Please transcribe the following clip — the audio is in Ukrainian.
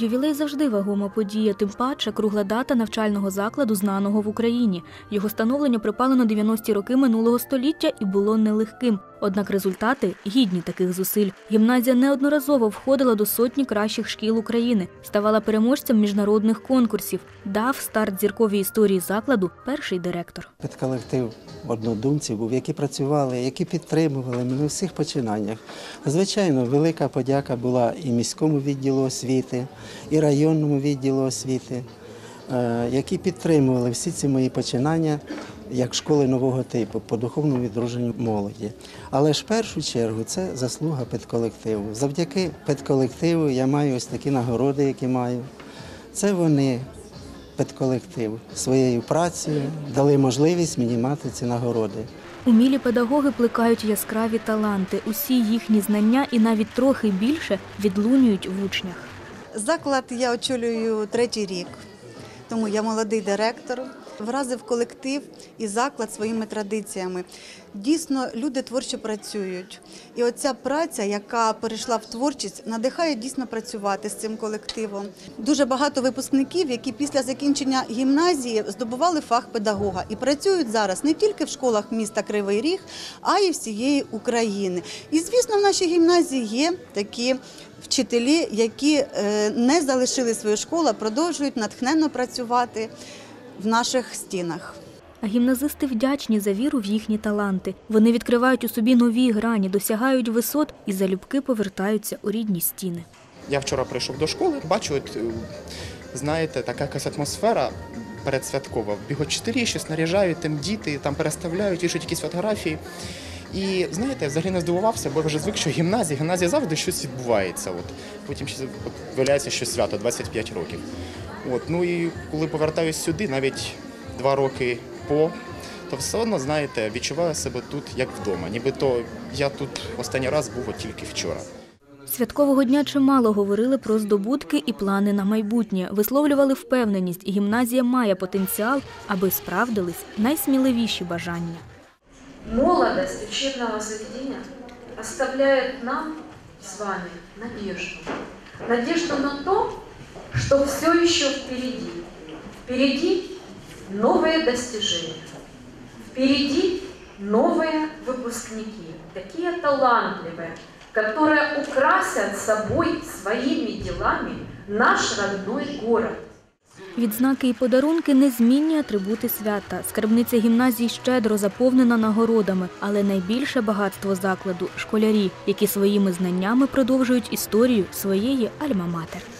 Ювілей завжди вагома подія, тим паче кругла дата навчального закладу, знаного в Україні. Його становлення припало на 90-ті роки минулого століття і було нелегким. Однак результати гідні таких зусиль. Гімназія неодноразово входила до сотні кращих шкіл України, ставала переможцем міжнародних конкурсів. Дав старт зірковій історії закладу перший директор. Підколектив однодумців був, які працювали, які підтримували мене у всіх починаннях. Звичайно, велика подяка була і міському відділу освіти, і районному відділу освіти, е, які підтримували всі ці мої починання як школи нового типу по духовному відродженню молоді. Але ж в першу чергу це заслуга педколективу. Завдяки педколективу я маю ось такі нагороди, які маю. Це вони педколектив своєю працею дали можливість мені мати ці нагороди. Умілі педагоги плекають яскраві таланти. Усі їхні знання і навіть трохи більше відлунюють в учнях. Заклад я очолюю третій рік, тому я молодий директор. Вразив колектив і заклад своїми традиціями. Дійсно, люди творчо працюють. І оця праця, яка перейшла в творчість, надихає дійсно працювати з цим колективом. Дуже багато випускників, які після закінчення гімназії здобували фах педагога і працюють зараз не тільки в школах міста Кривий Ріг, а й всієї України. І звісно, в нашій гімназії є такі вчителі, які е, не залишили свою школу, продовжують натхненно працювати в наших стінах. А гімназисти вдячні за віру в їхні таланти. Вони відкривають у собі нові грані, досягають висот і залюбки повертаються у рідні стіни. Я вчора прийшов до школи, бачу, от, е, знаєте, така якась атмосфера передсвяткова. Бігочителі щось наряжають, там діти, там переставляють, вішають якісь фотографії. І знаєте, я взагалі не здивувався, бо я вже звик, що гімназія, гімназія завжди щось відбувається. От. Потім ще от, виявляється, що свято 25 років. От. Ну і коли повертаюсь сюди, навіть два роки по, то все одно, знаєте, відчуваю себе тут як вдома. Нібито я тут останній раз був тільки вчора. Святкового дня чимало говорили про здобутки і плани на майбутнє. Висловлювали впевненість, гімназія має потенціал, аби справдились найсміливіші бажання. молодость учебного заведения оставляет нам с вами надежду. Надежду на то, что все еще впереди. Впереди новые достижения. Впереди новые выпускники, такие талантливые, которые украсят собой своими делами наш родной город. Відзнаки і подарунки незмінні атрибути свята. Скарбниця гімназії щедро заповнена нагородами, але найбільше багатство закладу школярі, які своїми знаннями продовжують історію своєї альма-матер.